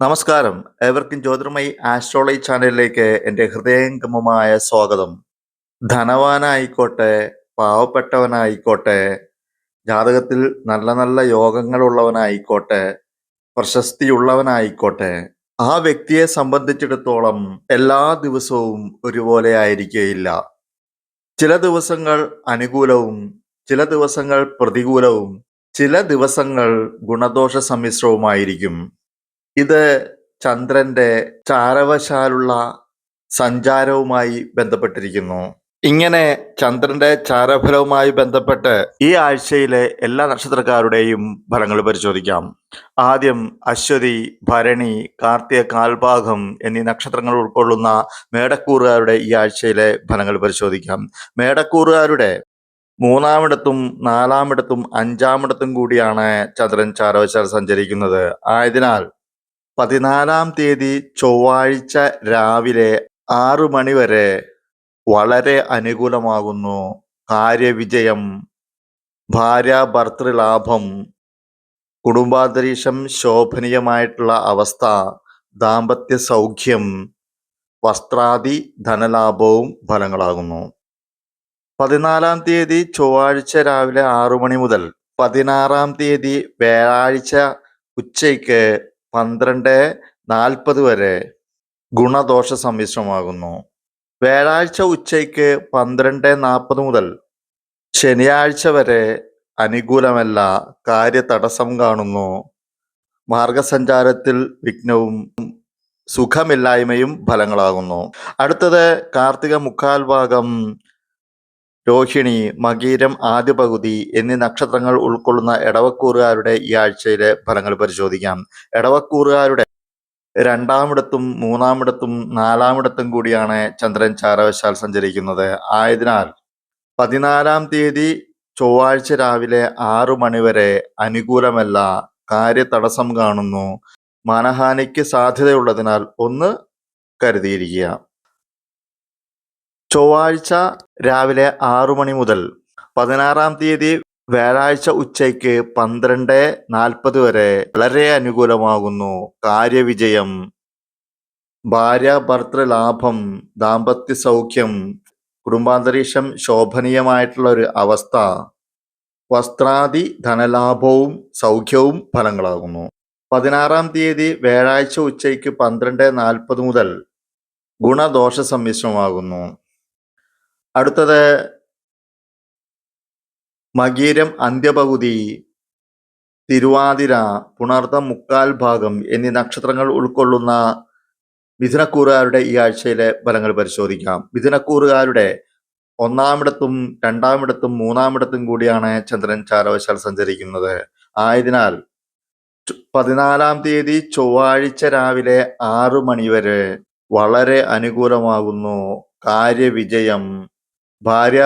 നമസ്കാരം. എവർക്കും ജ്യോതിർമയി ആസ്ട്രോളജി ചാനലിലേക്ക് എന്റെ ഹൃദയംഗമമായ സ്വാഗതം. ധനവാനായിക്കോട്ടെ പാവപ്പെട്ടവനായിക്കോട്ടെ ജാതകത്തിൽ നല്ല നല്ല യോഗങ്ങളുള്ളവനായിക്കോട്ടെ പ്രശസ്തിയുള്ളവനായിക്കോട്ടെ ആ വ്യക്തിയെ സംബന്ധിച്ചിടത്തോളം എല്ലാ ദിവസവും ഒരുപോലെ ആയിരിക്കുകയില്ല ചില ദിവസങ്ങൾ അനുകൂലവും ചില ദിവസങ്ങൾ പ്രതികൂലവും ചില ദിവസങ്ങൾ ഗുണദോഷ സമ്മിശ്രവുമായിരിക്കും. ഇത് ചന്ദ്രന്റെ ചാരവശാലുള്ള സഞ്ചാരവുമായി ബന്ധപ്പെട്ടിരിക്കുന്നു. ഇങ്ങനെ ചന്ദ്രന്റെ ചാരഫലവുമായി ബന്ധപ്പെട്ട് ഈ ആഴ്ചയിലെ എല്ലാ നക്ഷത്രക്കാരുടെയും ഫലങ്ങൾ പരിശോധിക്കാം. ആദ്യം അശ്വതി ഭരണി കാർത്തിക കാൽഭാഗം എന്നീ നക്ഷത്രങ്ങൾ ഉൾക്കൊള്ളുന്ന മേടക്കൂറുകാരുടെ ഈ ആഴ്ചയിലെ ഫലങ്ങൾ പരിശോധിക്കാം. മേടക്കൂറുകാരുടെ മൂന്നാമിടത്തും നാലാമിടത്തും അഞ്ചാമിടത്തും കൂടിയാണ് ചന്ദ്രൻ ചാരവശാൽ സഞ്ചരിക്കുന്നത്. ആയതിനാൽ പതിനാലാം തീയതി ചൊവ്വാഴ്ച രാവിലെ ആറു മണി വരെ വളരെ അനുകൂലമാകുന്നു. കാര്യവിജയം ഭാര്യ ഭർത്തൃലാഭം കുടുംബാന്തരീക്ഷം ശോഭനീയമായിട്ടുള്ള അവസ്ഥ ദാമ്പത്യ സൗഖ്യം വസ്ത്രാദി ധനലാഭവും ഫലങ്ങളാകുന്നു. പതിനാലാം തീയതി ചൊവ്വാഴ്ച രാവിലെ ആറു മണി മുതൽ പതിനാറാം തീയതി വ്യാഴാഴ്ച ഉച്ചയ്ക്ക് പന്ത്രണ്ട് നാൽപ്പത് വരെ ഗുണദോഷ സമ്മിശ്രമാകുന്നു. വ്യാഴാഴ്ച ഉച്ചയ്ക്ക് പന്ത്രണ്ട് നാൽപ്പത് മുതൽ ശനിയാഴ്ച വരെ അനുകൂലമല്ല കാര്യ തടസ്സം കാണുന്നു. മാർഗസഞ്ചാരത്തിൽ വിഘ്നവും സുഖമില്ലായ്മയും ഫലങ്ങളാകുന്നു. അടുത്തത് കാർത്തിക മുക്കാൽ ഭാഗം രോഹിണി മകീരം ആദ്യ പകുതി എന്നീ നക്ഷത്രങ്ങൾ ഉൾക്കൊള്ളുന്ന ഇടവക്കൂറുകാരുടെ ഈ ആഴ്ചയിലെ ഫലങ്ങൾ പരിശോധിക്കാം. ഇടവക്കൂറുകാരുടെ രണ്ടാമിടത്തും മൂന്നാമിടത്തും നാലാമിടത്തും കൂടിയാണ് ചന്ദ്രൻ ചാരവശാൽ സഞ്ചരിക്കുന്നത്. ആയതിനാൽ പതിനാലാം തീയതി ചൊവ്വാഴ്ച രാവിലെ ആറു മണിവരെ അനുകൂലമല്ല കാര്യതടസ്സം കാണുന്നു. മാനഹാനിക്ക് സാധ്യതയുള്ളതിനാൽ ഒന്ന് കരുതിയിരിക്കുക. ചൊവ്വാഴ്ച രാവിലെ ആറു മണി മുതൽ പതിനാറാം തീയതി വ്യാഴാഴ്ച ഉച്ചയ്ക്ക് പന്ത്രണ്ട് നാൽപ്പത് വരെ വളരെ അനുകൂലമാകുന്നു. കാര്യവിജയം. ഭാര്യ ഭർത്തൃ ലാഭം ദാമ്പത്യ സൗഖ്യം കുടുംബാന്തരീക്ഷം ശോഭനീയമായിട്ടുള്ള ഒരു അവസ്ഥ. വസ്ത്രാദി ധനലാഭവും സൗഖ്യവും ഫലങ്ങളാകുന്നു. പതിനാറാം തീയതി വ്യാഴാഴ്ച ഉച്ചയ്ക്ക് പന്ത്രണ്ട് നാൽപ്പത് മുതൽ ഗുണദോഷ സമ്മിശ്രമാകുന്നു. അടുത്തത് മകീരം അന്ത്യപകുതി തിരുവാതിര പുണർത്തം മുക്കാൽ ഭാഗം എന്നീ നക്ഷത്രങ്ങൾ ഉൾക്കൊള്ളുന്ന മിഥുനക്കൂറുകാരുടെ ഈ ആഴ്ചയിലെ ഫലങ്ങൾ പരിശോധിക്കാം. മിഥുനക്കൂറുകാരുടെ ഒന്നാമിടത്തും രണ്ടാമിടത്തും മൂന്നാമിടത്തും കൂടിയാണ് ചന്ദ്രൻ ചാരവശാൽ സഞ്ചരിക്കുന്നത്. ആയതിനാൽ പതിനാലാം തീയതി ചൊവ്വാഴ്ച രാവിലെ ആറു മണിവരെ വളരെ അനുകൂലമാകുന്നു. കാര്യവിജയം. ഭാര്യ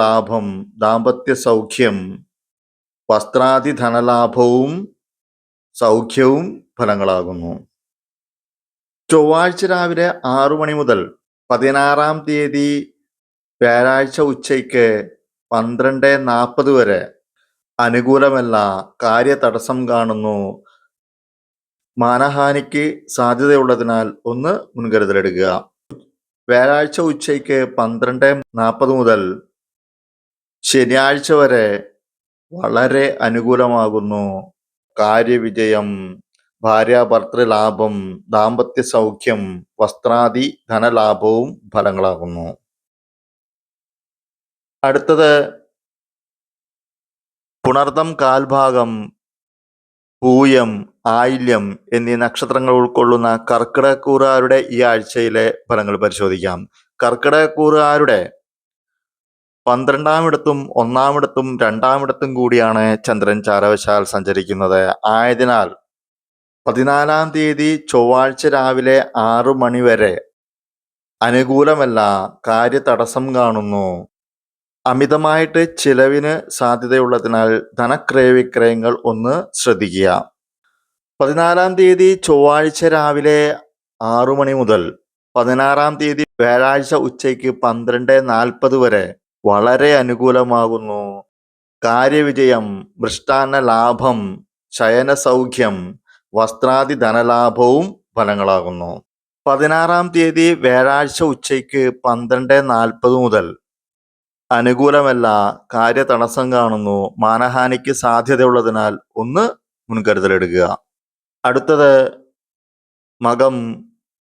ലാഭം ദാമ്പത്യ സൗഖ്യം വസ്ത്രാദി ധനലാഭവും സൗഖ്യവും ഫലങ്ങളാകുന്നു. ചൊവ്വാഴ്ച രാവിലെ ആറു മണി മുതൽ പതിനാറാം തീയതി വ്യാഴാഴ്ച ഉച്ചയ്ക്ക് പന്ത്രണ്ട് നാൽപ്പത് വരെ അനുകൂലമല്ല കാര്യ തടസ്സം കാണുന്നു. മാനഹാനിക്ക് സാധ്യതയുള്ളതിനാൽ ഒന്ന് മുൻകരുതലെടുക്കുക. വ്യാഴാഴ്ച ഉച്ചയ്ക്ക് പന്ത്രണ്ട് നാൽപ്പത് മുതൽ ശനിയാഴ്ച വരെ വളരെ അനുകൂലമാകുന്നു. കാര്യവിജയം ഭാര്യ ഭർത്തൃ ലാഭം ദാമ്പത്യ സൗഖ്യം വസ്ത്രാദി ധനലാഭവും ഫലങ്ങളാകുന്നു. അടുത്തത് പുണർദം കാൽഭാഗം പൂയം ആയില്യം എന്നീ നക്ഷത്രങ്ങൾ ഉൾക്കൊള്ളുന്ന കർക്കിടകക്കൂറുകാരുടെ ഈ ആഴ്ചയിലെ ഫലങ്ങൾ പരിശോധിക്കാം. കർക്കിടകക്കൂറുകാരുടെ പന്ത്രണ്ടാമിടത്തും ഒന്നാമിടത്തും രണ്ടാമിടത്തും കൂടിയാണ് ചന്ദ്രൻ ചാരവശാൽ സഞ്ചരിക്കുന്നത്. ആയതിനാൽ പതിനാലാം തീയതി ചൊവ്വാഴ്ച രാവിലെ ആറു മണിവരെ അനുകൂലമല്ല കാര്യതടസ്സം കാണുന്നു. അമിതമായിട്ട് ചിലവിന് സാധ്യതയുള്ളതിനാൽ ധനക്രയവിക്രയങ്ങൾ ഒന്ന് ശ്രദ്ധിക്കുക. പതിനാലാം തീയതി ചൊവ്വാഴ്ച രാവിലെ ആറു മണി മുതൽ പതിനാറാം തീയതി വ്യാഴാഴ്ച ഉച്ചയ്ക്ക് പന്ത്രണ്ട് നാൽപ്പത് വരെ വളരെ അനുകൂലമാകുന്നു. കാര്യവിജയം മൃഷ്ടാന്ന ലാഭം ശയന സൗഖ്യം വസ്ത്രാദി ധനലാഭവും ഫലങ്ങളാകുന്നു. പതിനാറാം തീയതി വ്യാഴാഴ്ച ഉച്ചയ്ക്ക് പന്ത്രണ്ട് നാൽപ്പത് മുതൽ അനുകൂലമല്ല കാര്യ തടസ്സം കാണുന്നു മാനഹാനിക്ക് സാധ്യതയുള്ളതിനാൽ ഒന്ന് മുൻകരുതലെടുക്കുക. അടുത്തത് മകം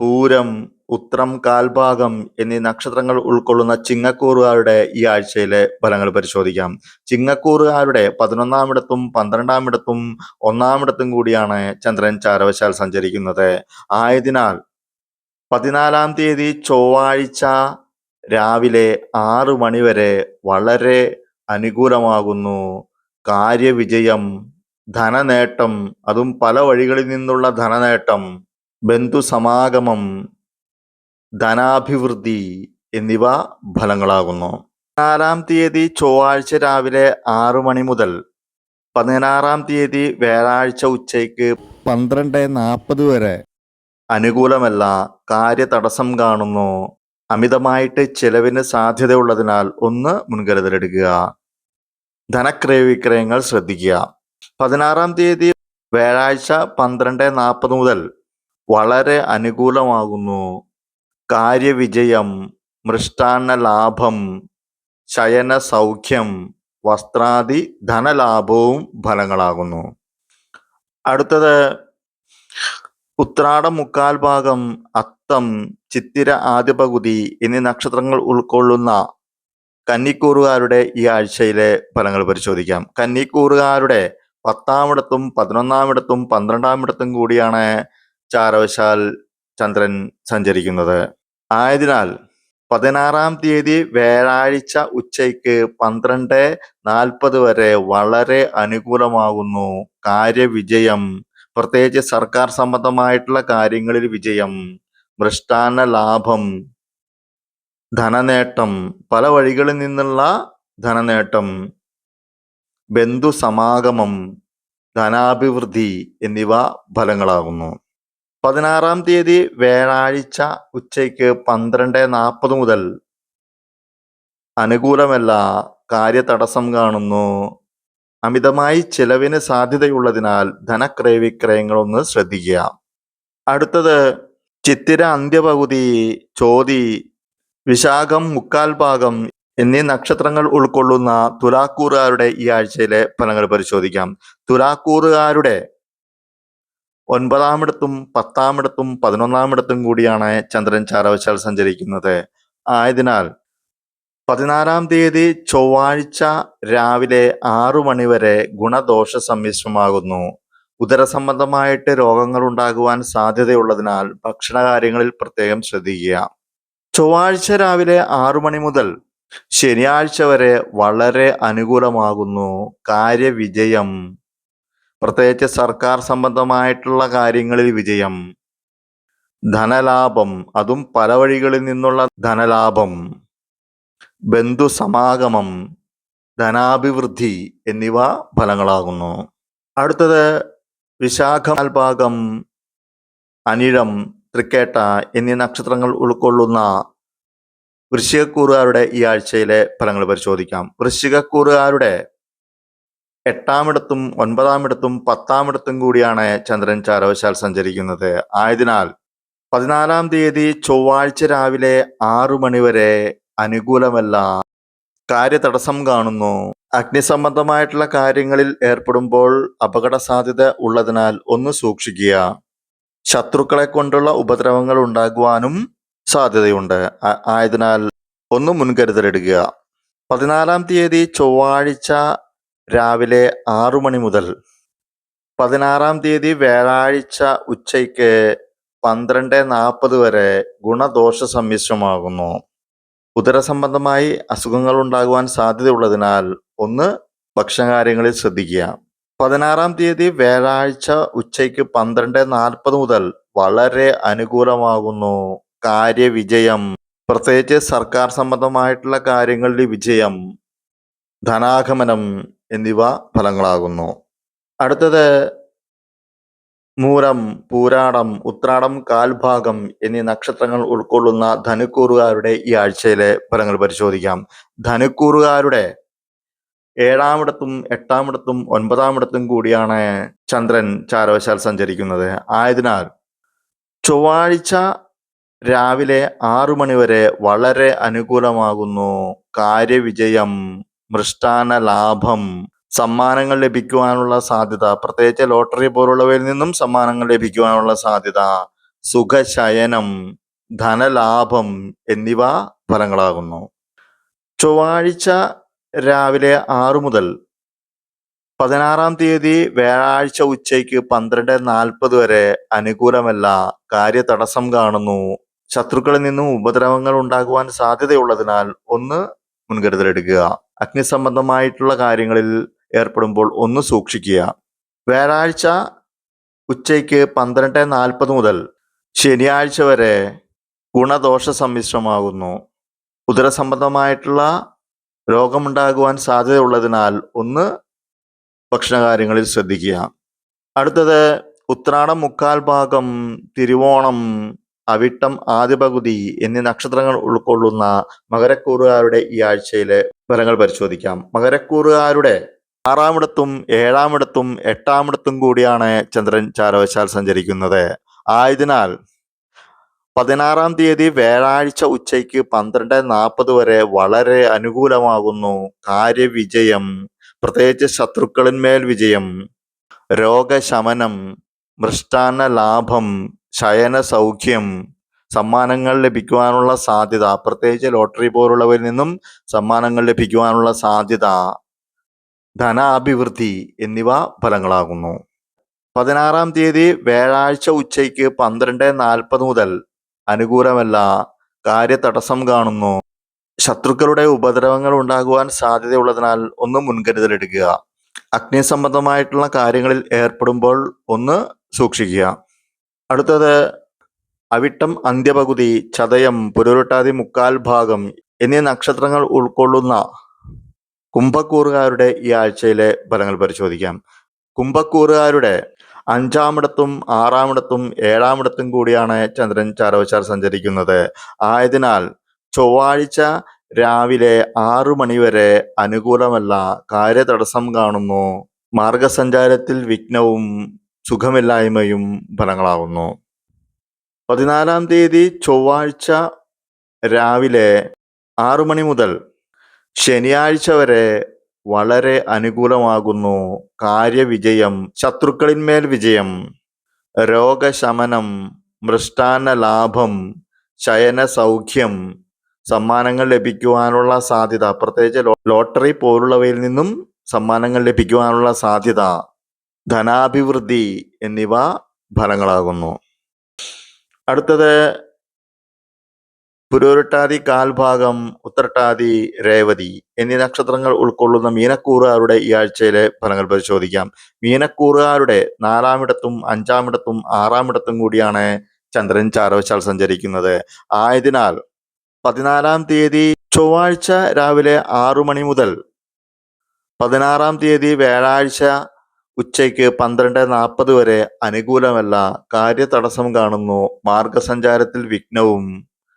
പൂരം ഉത്രം കാൽഭാഗം എന്നീ നക്ഷത്രങ്ങൾ ഉൾക്കൊള്ളുന്ന ചിങ്ങക്കൂറുകാരുടെ ഈ ആഴ്ചയിലെ ഫലങ്ങൾ പരിശോധിക്കാം. ചിങ്ങക്കൂറുകാരുടെ പതിനൊന്നാമിടത്തും പന്ത്രണ്ടാമിടത്തും ഒന്നാമിടത്തും കൂടിയാണ് ചന്ദ്രൻ ചാരവശാൽ സഞ്ചരിക്കുന്നത്. ആയതിനാൽ പതിനാലാം തീയതി ചൊവ്വാഴ്ച രാവിലെ ആറ് മണിവരെ വളരെ അനുകൂലമാകുന്നു. കാര്യവിജയം ധനനേട്ടം അതും പല വഴികളിൽ നിന്നുള്ള ധനനേട്ടം ബന്ധുസമാഗമം ധനാഭിവൃദ്ധി എന്നിവ ഫലങ്ങളാകുന്നു. പതിനാലാം തീയതി ചൊവ്വാഴ്ച രാവിലെ ആറു മണി മുതൽ പതിനാറാം തീയതി വ്യാഴാഴ്ച ഉച്ചയ്ക്ക് പന്ത്രണ്ട് നാൽപ്പത് വരെ അനുകൂലമല്ല കാര്യ തടസ്സം കാണുന്നു. അമിതമായിട്ട് ചെലവിന് സാധ്യതയുള്ളതിനാൽ ഒന്ന് മുൻകരുതലെടുക്കുക. ധനക്രയ വിക്രയങ്ങൾ ശ്രദ്ധിക്കുക. പതിനാറാം തീയതി വ്യാഴാഴ്ച പന്ത്രണ്ട് നാൽപ്പത് മുതൽ വളരെ അനുകൂലമാകുന്നു. കാര്യവിജയം മൃഷ്ടാന്ന ലാഭം ശയന സൗഖ്യം വസ്ത്രാദി ധനലാഭവും ഫലങ്ങളാകുന്നു. അടുത്തത് ഉത്രാടം മുക്കാൽ ഭാഗം അത്തം ചിത്തിര ആദ്യ പകുതി എന്നീ നക്ഷത്രങ്ങൾ ഉൾക്കൊള്ളുന്ന കന്നിക്കൂറുകാരുടെ ഈ ആഴ്ചയിലെ ഫലങ്ങൾ പരിശോധിക്കാം. കന്നിക്കൂറുകാരുടെ പത്താമിടത്തും പതിനൊന്നാമിടത്തും പന്ത്രണ്ടാമിടത്തും കൂടിയാണ് ചാരവശാൽ ചന്ദ്രൻ സഞ്ചരിക്കുന്നത്. ആയതിനാൽ പതിനാറാം തീയതി വ്യാഴാഴ്ച ഉച്ചയ്ക്ക് പന്ത്രണ്ട് നാൽപ്പത് വരെ വളരെ അനുകൂലമാകുന്നു. കാര്യവിജയം. പ്രത്യേകിച്ച് സർക്കാർ സംബന്ധമായിട്ടുള്ള കാര്യങ്ങളിൽ വിജയം. മൃഷ്ടാന്ന ലാഭം ധനനേട്ടം പല വഴികളിൽ നിന്നുള്ള ധനനേട്ടം ബന്ധു സമാഗമം ധനാഭിവൃദ്ധി എന്നിവ ഫലങ്ങളാകുന്നു. പതിനാറാം തീയതി വ്യാഴാഴ്ച ഉച്ചയ്ക്ക് പന്ത്രണ്ട് നാൽപ്പത് മുതൽ അനുകൂലമല്ല കാര്യതടസ്സം കാണുന്നു. അമിതമായി ചെലവിന് സാധ്യതയുള്ളതിനാൽ ധനക്രയവിക്രയങ്ങളൊന്ന് ശ്രദ്ധിക്കുക. അടുത്തത് ചിത്തിര അന്ത്യപകുതി ചോതി വിശാഖം മുക്കാൽ ഭാഗം എന്നീ നക്ഷത്രങ്ങൾ ഉൾക്കൊള്ളുന്ന തുലാക്കൂറുകാരുടെ ഈ ആഴ്ചയിലെ ഫലങ്ങൾ പരിശോധിക്കാം. തുലാക്കൂറുകാരുടെ ഒൻപതാമിടത്തും പത്താമിടത്തും പതിനൊന്നാമിടത്തും കൂടിയാണ് ചന്ദ്രൻ ചാരവശാൽ സഞ്ചരിക്കുന്നത്. ആയതിനാൽ പതിനാലാം തീയതി ചൊവ്വാഴ്ച രാവിലെ ആറു മണിവരെ ഗുണദോഷ സമ്മിശ്രമാകുന്നു ഉദരസംബന്ധമായിട്ട് രോഗങ്ങൾ ഉണ്ടാകുവാൻ സാധ്യതയുള്ളതിനാൽ ഭക്ഷണകാര്യങ്ങളിൽ പ്രത്യേകം ശ്രദ്ധിക്കുക. ചൊവ്വാഴ്ച രാവിലെ ആറു മണി മുതൽ ശനിയാഴ്ച വരെ വളരെ അനുകൂലമാകുന്നു. കാര്യവിജയം. പ്രത്യേകിച്ച് സർക്കാർ സംബന്ധമായിട്ടുള്ള കാര്യങ്ങളിൽ വിജയം. ധനലാഭം. അതും പല വഴികളിൽ നിന്നുള്ള ധനലാഭം. ബന്ധുസമാഗമം ധനാഭിവൃദ്ധി എന്നിവ ഫലങ്ങളാകുന്നു. അടുത്തത് വിശാഖം ഭാഗം അനിഴം തൃക്കേട്ട എന്നീ നക്ഷത്രങ്ങൾ ഉൾക്കൊള്ളുന്ന വൃശ്ചികക്കൂറുകാരുടെ ഈ ആഴ്ചയിലെ ഫലങ്ങൾ പരിശോധിക്കാം. വൃശ്ചികക്കൂറുകാരുടെ എട്ടാമിടത്തും ഒൻപതാമിടത്തും പത്താമിടത്തും കൂടിയാണ് ചന്ദ്രൻ ചാരവശാൽ സഞ്ചരിക്കുന്നത്. ആയതിനാൽ പതിനാലാം തീയതി ചൊവ്വാഴ്ച രാവിലെ ആറു മണിവരെ അനുകൂലമല്ല. കാര്യതടസ്സം കാണുന്നു. അഗ്നിസംബന്ധമായിട്ടുള്ള കാര്യങ്ങളിൽ ഏർപ്പെടുമ്പോൾ അപകട സാധ്യത ഉള്ളതിനാൽ ഒന്ന് സൂക്ഷിക്കുക. ശത്രുക്കളെ കൊണ്ടുള്ള ഉപദ്രവങ്ങൾ ഉണ്ടാകുവാനും സാധ്യതയുണ്ട്. ആയതിനാൽ ഒന്ന് മുൻകരുതലെടുക്കുക പതിനാലാം തീയതി ചൊവ്വാഴ്ച രാവിലെ ആറു മണി മുതൽ പതിനാറാം തീയതി വ്യാഴാഴ്ച ഉച്ചയ്ക്ക് പന്ത്രണ്ട് നാൽപ്പത് വരെ ഗുണദോഷ സമ്മിശ്രമാകുന്നു. ഉദരസംബന്ധമായി അസുഖങ്ങൾ ഉണ്ടാകുവാൻ സാധ്യതയുള്ളതിനാൽ ഒന്ന് ഭക്ഷണകാര്യങ്ങളിൽ ശ്രദ്ധിക്കുക. പതിനാറാം തീയതി വ്യാഴാഴ്ച ഉച്ചയ്ക്ക് പന്ത്രണ്ട് നാൽപ്പത് മുതൽ വളരെ അനുകൂലമാകുന്നു. കാര്യവിജയം. പ്രത്യേകിച്ച് സർക്കാർ സംബന്ധമായിട്ടുള്ള കാര്യങ്ങളിൽ വിജയം ധനാഗമനം എന്നിവ ഫലങ്ങളാകുന്നു. അടുത്തത് മൂലം പൂരാടം ഉത്രാടം കാൽഭാഗം എന്നീ നക്ഷത്രങ്ങൾ ഉൾക്കൊള്ളുന്ന ധനുക്കൂറുകാരുടെ ഈ ആഴ്ചയിലെ ഫലങ്ങൾ പരിശോധിക്കാം. ധനുക്കൂറുകാരുടെ ഏഴാമിടത്തും എട്ടാമിടത്തും ഒൻപതാമിടത്തും കൂടിയാണ് ചന്ദ്രൻ ചാരവശാൽ സഞ്ചരിക്കുന്നത്. ആയതിനാൽ ചൊവ്വാഴ്ച രാവിലെ ആറു മണിവരെ വളരെ അനുകൂലമാകുന്നു. കാര്യവിജയം മൃഷ്ടാന ലാഭം സമ്മാനങ്ങൾ ലഭിക്കുവാനുള്ള സാധ്യത. പ്രത്യേകിച്ച് ലോട്ടറി പോലുള്ളവയിൽ നിന്നും സമ്മാനങ്ങൾ ലഭിക്കുവാനുള്ള സാധ്യത. സുഖശയനം ധനലാഭം എന്നിവ ഫലങ്ങളാകുന്നു. ചൊവ്വാഴ്ച രാവിലെ ആറു മുതൽ പതിനാറാം തീയതി വ്യാഴാഴ്ച ഉച്ചയ്ക്ക് പന്ത്രണ്ട് നാൽപ്പത് വരെ അനുകൂലമല്ല കാര്യതടസ്സം കാണുന്നു. ശത്രുക്കളിൽ നിന്നും ഉപദ്രവങ്ങൾ ഉണ്ടാകുവാൻ സാധ്യതയുള്ളതിനാൽ ഒന്ന് മുൻകരുതലെടുക്കുക. അഗ്നിസംബന്ധമായിട്ടുള്ള കാര്യങ്ങളിൽ ഏർപ്പെടുമ്പോൾ ഒന്ന് സൂക്ഷിക്കുക. വ്യാഴാഴ്ച ഉച്ചയ്ക്ക് പന്ത്രണ്ട് നാൽപ്പത് മുതൽ ശനിയാഴ്ച വരെ ഗുണദോഷ സമ്മിശ്രമാകുന്നു. ഉദരസംബന്ധമായിട്ടുള്ള രോഗമുണ്ടാകുവാൻ സാധ്യതയുള്ളതിനാൽ ഒന്ന് ഭക്ഷണകാര്യങ്ങളിൽ ശ്രദ്ധിക്കുക. അടുത്തത് ഉത്രാടം മുക്കാൽ ഭാഗം തിരുവോണം അവിട്ടം ആദ്യ പകുതി എന്നീ നക്ഷത്രങ്ങൾ ഉൾക്കൊള്ളുന്ന മകരക്കൂറുകാരുടെ ഈ ആഴ്ചയിലെ ഫലങ്ങൾ പരിശോധിക്കാം. മകരക്കൂറുകാരുടെ ആറാമിടത്തും ഏഴാമിടത്തും എട്ടാമിടത്തും കൂടിയാണ് ചന്ദ്രൻ ചാരവശാൽ സഞ്ചരിക്കുന്നത്. ആയതിനാൽ പതിനാറാം തീയതി വ്യാഴാഴ്ച ഉച്ചയ്ക്ക് പന്ത്രണ്ട് നാൽപ്പത് വരെ വളരെ അനുകൂലമാകുന്നു. കാര്യവിജയം പ്രത്യേകിച്ച് ശത്രുക്കളിന്മേൽ വിജയം രോഗശമനം മൃഷ്ടാന്ന ലാഭം ശയന സൗഖ്യം സമ്മാനങ്ങൾ ലഭിക്കുവാനുള്ള സാധ്യത പ്രത്യേകിച്ച് ലോട്ടറി പോലുള്ളവരിൽ നിന്നും സമ്മാനങ്ങൾ ലഭിക്കുവാനുള്ള സാധ്യത ധനാഭിവൃദ്ധി എന്നിവ ഫലങ്ങളാകുന്നു. പതിനാറാം തീയതി വ്യാഴാഴ്ച ഉച്ചയ്ക്ക് പന്ത്രണ്ട് നാൽപ്പത് മുതൽ അനുകൂലമല്ല കാര്യതടസ്സം കാണുന്നു. ശത്രുക്കളുടെ ഉപദ്രവങ്ങൾ ഉണ്ടാകുവാൻ സാധ്യതയുള്ളതിനാൽ ഒന്ന് മുൻകരുതലെടുക്കുക. അഗ്നി സംബന്ധമായിട്ടുള്ള കാര്യങ്ങളിൽ ഏർപ്പെടുമ്പോൾ ഒന്ന് സൂക്ഷിക്കുക. അടുത്തത് അവിട്ടം അന്ത്യപകുതി ചതയം പുരുരുട്ടാതി മുക്കാൽ ഭാഗം എന്നീ നക്ഷത്രങ്ങൾ ഉൾക്കൊള്ളുന്ന കുംഭക്കൂറുകാരുടെ ഈ ആഴ്ചയിലെ ഫലങ്ങൾ പരിശോധിക്കാം. കുംഭക്കൂറുകാരുടെ അഞ്ചാമിടത്തും ആറാമിടത്തും ഏഴാമിടത്തും കൂടിയാണ് ചന്ദ്രൻ ചാരവശാൽ സഞ്ചരിക്കുന്നത്. ആയതിനാൽ ചൊവ്വാഴ്ച രാവിലെ ആറു മണിവരെ അനുകൂലമല്ല കാര്യതടസ്സം കാണുന്നു. മാർഗസഞ്ചാരത്തിൽ വിഘ്നവും സുഖമില്ലായ്മയും ഫലങ്ങളാകുന്നു പതിനാലാം തീയതി ചൊവ്വാഴ്ച രാവിലെ ആറു മണി മുതൽ ശനിയാഴ്ച വരെ വളരെ അനുകൂലമാകുന്നു കാര്യവിജയം ശത്രുക്കളിന്മേൽ വിജയം രോഗശമനം മൃഷ്ടാന്ന ലാഭം ശയന സൗഖ്യം സമ്മാനങ്ങൾ ലഭിക്കുവാനുള്ള സാധ്യത പ്രത്യേകിച്ച് ലോട്ടറി പോലുള്ളവയിൽ നിന്നും സമ്മാനങ്ങൾ ലഭിക്കുവാനുള്ള സാധ്യത ധനാഭിവൃദ്ധി എന്നിവ ഫലങ്ങളാകുന്നു. അടുത്തത് പുരോരുട്ടാതി കാൽഭാഗം ഉത്തരട്ടാതി രേവതി എന്നീ നക്ഷത്രങ്ങൾ ഉൾക്കൊള്ളുന്ന മീനക്കൂറുകാരുടെ ഈ ആഴ്ചയിലെ ഫലങ്ങൾ പരിശോധിക്കാം. മീനക്കൂറുകാരുടെ നാലാമിടത്തും അഞ്ചാമിടത്തും ആറാമിടത്തും കൂടിയാണ് ചന്ദ്രൻ ചാരവശാൽ സഞ്ചരിക്കുന്നത്. ആയതിനാൽ പതിനാലാം തീയതി ചൊവ്വാഴ്ച രാവിലെ ആറു മണി മുതൽ പതിനാറാം തീയതി വ്യാഴാഴ്ച ഉച്ചയ്ക്ക് പന്ത്രണ്ട് നാൽപ്പത് വരെ അനുകൂലമല്ല. കാര്യതടസ്സം കാണുന്നു. മാർഗസഞ്ചാരത്തിൽ വിഘ്നവും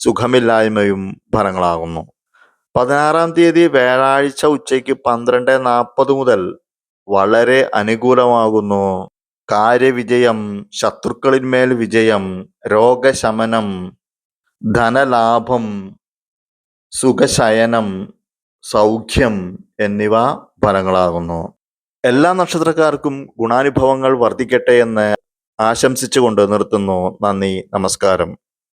സുഖമില്ലായ്മയും ഫലങ്ങളാകുന്നു. പതിനാറാം തീയതി വ്യാഴാഴ്ച ഉച്ചയ്ക്ക് പന്ത്രണ്ട് നാൽപ്പത് മുതൽ വളരെ അനുകൂലമാകുന്നു. കാര്യവിജയം ശത്രുക്കളിന്മേൽ വിജയം രോഗശമനം ധനലാഭം സുഖശയനം സൗഖ്യം എന്നിവ ഫലങ്ങളാകുന്നു. എല്ലാ നക്ഷത്രക്കാർക്കും ഗുണാനുഭവങ്ങൾ വർദ്ധിക്കട്ടെ എന്ന് ആശംസിച്ചുകൊണ്ട് നിർത്തുന്നു. നന്ദി നമസ്കാരം.